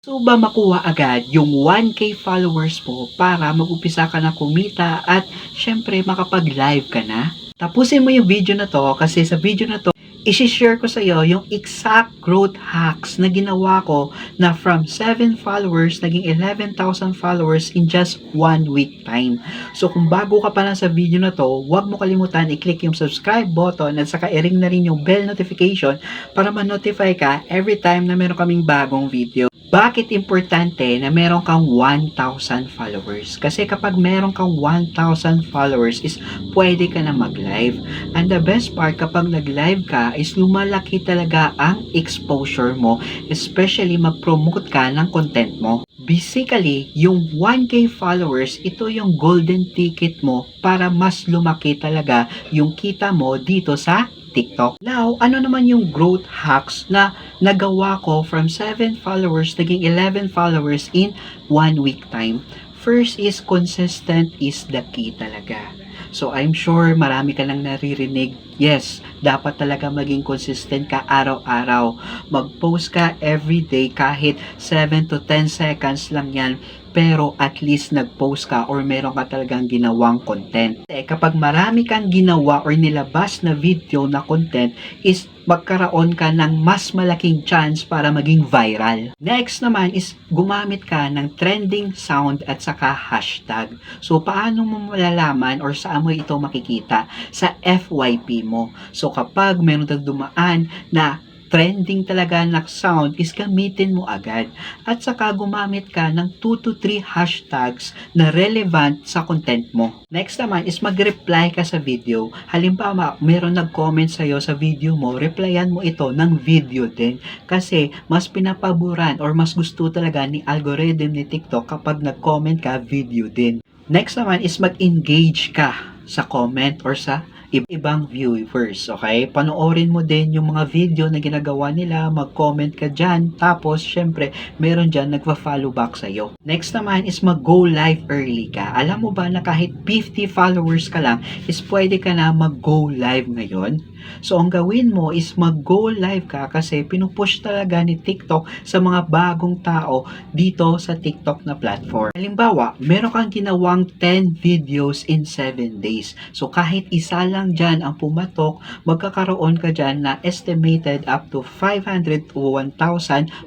So ba makuha agad yung 1K followers mo para mag-upisa ka na kumita at syempre makapag-live ka na? Tapusin mo yung video na to kasi sa video na to, isi-share ko sa iyo yung exact growth hacks na ginawa ko na from 7 followers naging 11,000 followers in just 1 week time. So kung bago ka pa lang sa video na to, huwag mo kalimutan i-click yung subscribe button at saka i-ring na rin yung bell notification para ma-notify ka every time na meron kaming bagong video. Bakit importante na meron kang 1,000 followers? Kasi kapag meron kang 1,000 followers is pwede ka na mag-live. And the best part kapag nag-live ka is lumalaki talaga ang exposure mo, especially mag-promote ka ng content mo. Basically, yung 1K followers, ito yung golden ticket mo para mas lumaki talaga yung kita mo dito sa TikTok. Now, ano naman yung growth hacks na nagawa ko from 7 followers naging 11 followers in 1 week time? First is consistent is the key talaga. So, I'm sure marami ka nang naririnig. Yes, dapat talaga maging consistent ka araw-araw. Mag-post ka everyday kahit 7 to 10 seconds lang yan pero at least nag-post ka or meron ka talagang ginawang content. Eh, kapag marami kang ginawa or nilabas na video na content is magkaroon ka ng mas malaking chance para maging viral. Next naman is gumamit ka ng trending sound at saka hashtag. So, paano mo malalaman or saan mo ito makikita? Sa FYP mo. So, kapag meron kang dumaan na trending talaga na sound is gamitin mo agad. At saka gumamit ka ng 2 to 3 hashtags na relevant sa content mo. Next naman is mag-reply ka sa video. Halimbawa, meron nag-comment sa'yo sa video mo, replyan mo ito ng video din. Kasi mas pinapaboran or mas gusto talaga ni algorithm ni TikTok kapag nag-comment ka, video din. Next naman is mag-engage ka sa comment or sa ibang viewers, okay? Panoorin mo din yung mga video na ginagawa nila, mag-comment ka dyan, tapos, syempre, meron dyan nagpa-follow back sa'yo. Next naman is mag-go live early ka. Alam mo ba na kahit 50 followers ka lang, is pwede ka na mag-go live ngayon? So, ang gawin mo is mag-go live ka kasi pinupush talaga ni TikTok sa mga bagong tao dito sa TikTok na platform. Halimbawa, meron kang ginawang 10 videos in 7 days. So, kahit isa lang dyan ang pumatok, magkakaroon ka dyan na estimated up to 500 to 1,000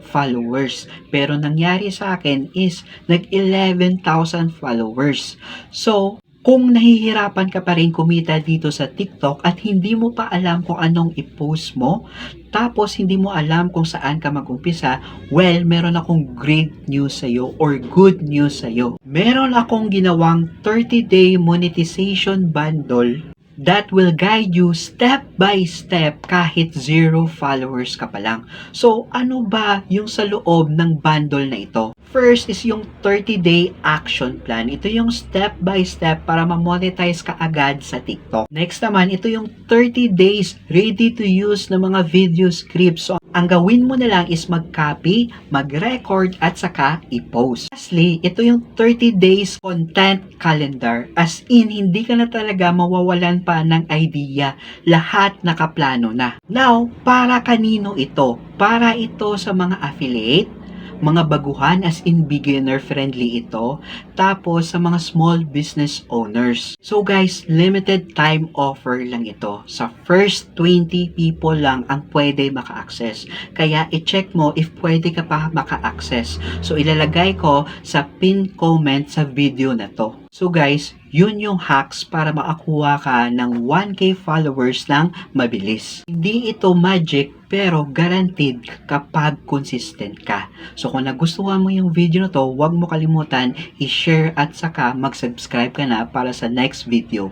followers. Pero nangyari sa akin is nag 11,000 followers. So, kung nahihirapan ka pa rin kumita dito sa TikTok at hindi mo pa alam kung anong i-post mo, tapos hindi mo alam kung saan ka mag-umpisa, well, meron akong great news sa iyo or good news sa iyo. Meron akong ginawang 30-day monetization bundle that will guide you step by step kahit zero followers ka pa lang. So, ano ba yung sa loob ng bundle na ito? First is yung 30-day action plan. Ito yung step by step para ma-monetize ka agad sa TikTok. Next naman, ito yung 30 days ready to use na mga video scripts. So, ang gawin mo na lang is mag-copy, mag-record, at saka i-post. Lastly, ito yung 30 days content calendar. As in, hindi ka na talaga mawawalan pa ng idea. Lahat nakaplano na. Now, para kanino ito? Para ito sa mga affiliate, mga baguhan as in beginner friendly ito tapos sa mga small business owners. So guys limited time offer lang ito. Sa first 20 people lang ang pwede maka-access. Kaya i-check mo if pwede ka pa maka-access. So ilalagay ko sa pin comment sa video na to So guys, yun yung hacks para makakuha ka ng 1k followers ng mabilis. Hindi ito magic pero guaranteed kapag consistent ka. So kung nagustuhan mo yung video na to, huwag mo kalimutan i-share at saka mag-subscribe ka na para sa next video.